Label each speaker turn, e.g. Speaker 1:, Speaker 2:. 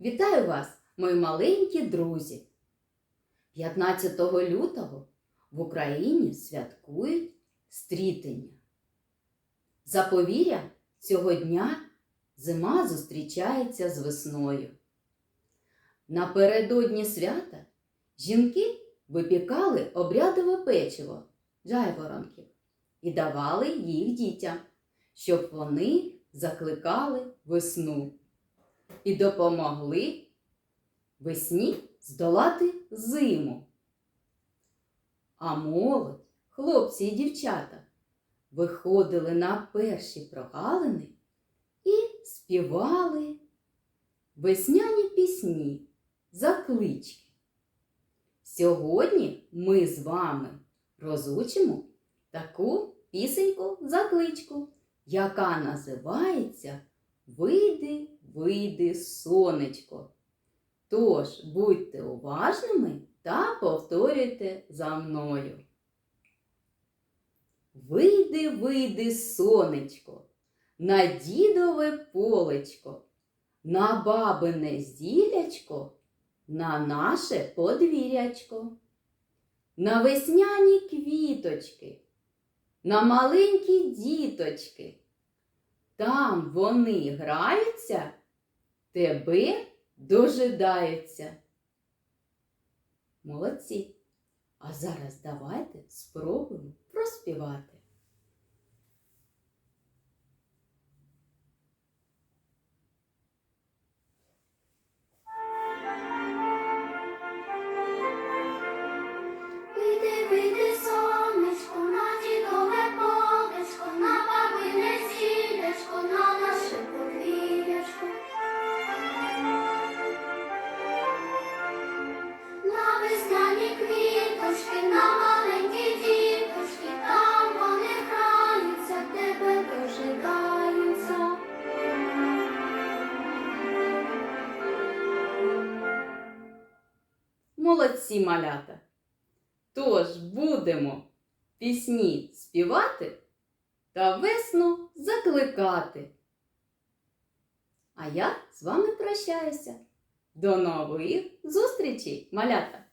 Speaker 1: Вітаю вас, мої маленькі друзі! 15 лютого в Україні святкують стрітення. За повір'ям, цього дня зима зустрічається з весною. Напередодні свята жінки випікали обрядове печиво жайворонків і давали їх дітям, щоб вони закликали весну і допомогли весні здолати зиму. А молодь, хлопці і дівчата виходили на перші прогалини і співали весняні пісні, заклички. Сьогодні ми з вами розучимо таку пісеньку-закличку, яка називається Вийди, вийди, сонечко. Тож будьте уважними та повторюйте за мною. Вийди, вийди, сонечко, на дідове полечко, на бабине зілячко, на наше подвір'ячко, на весняні квіточки, на маленькі діточки. Там вони граються, тебе дожидаються. Молодці. А зараз давайте спробуємо проспівати. Молодці малята. Тож будемо пісні співати та весну закликати. А я з вами прощаюся. До нових зустрічей, малята!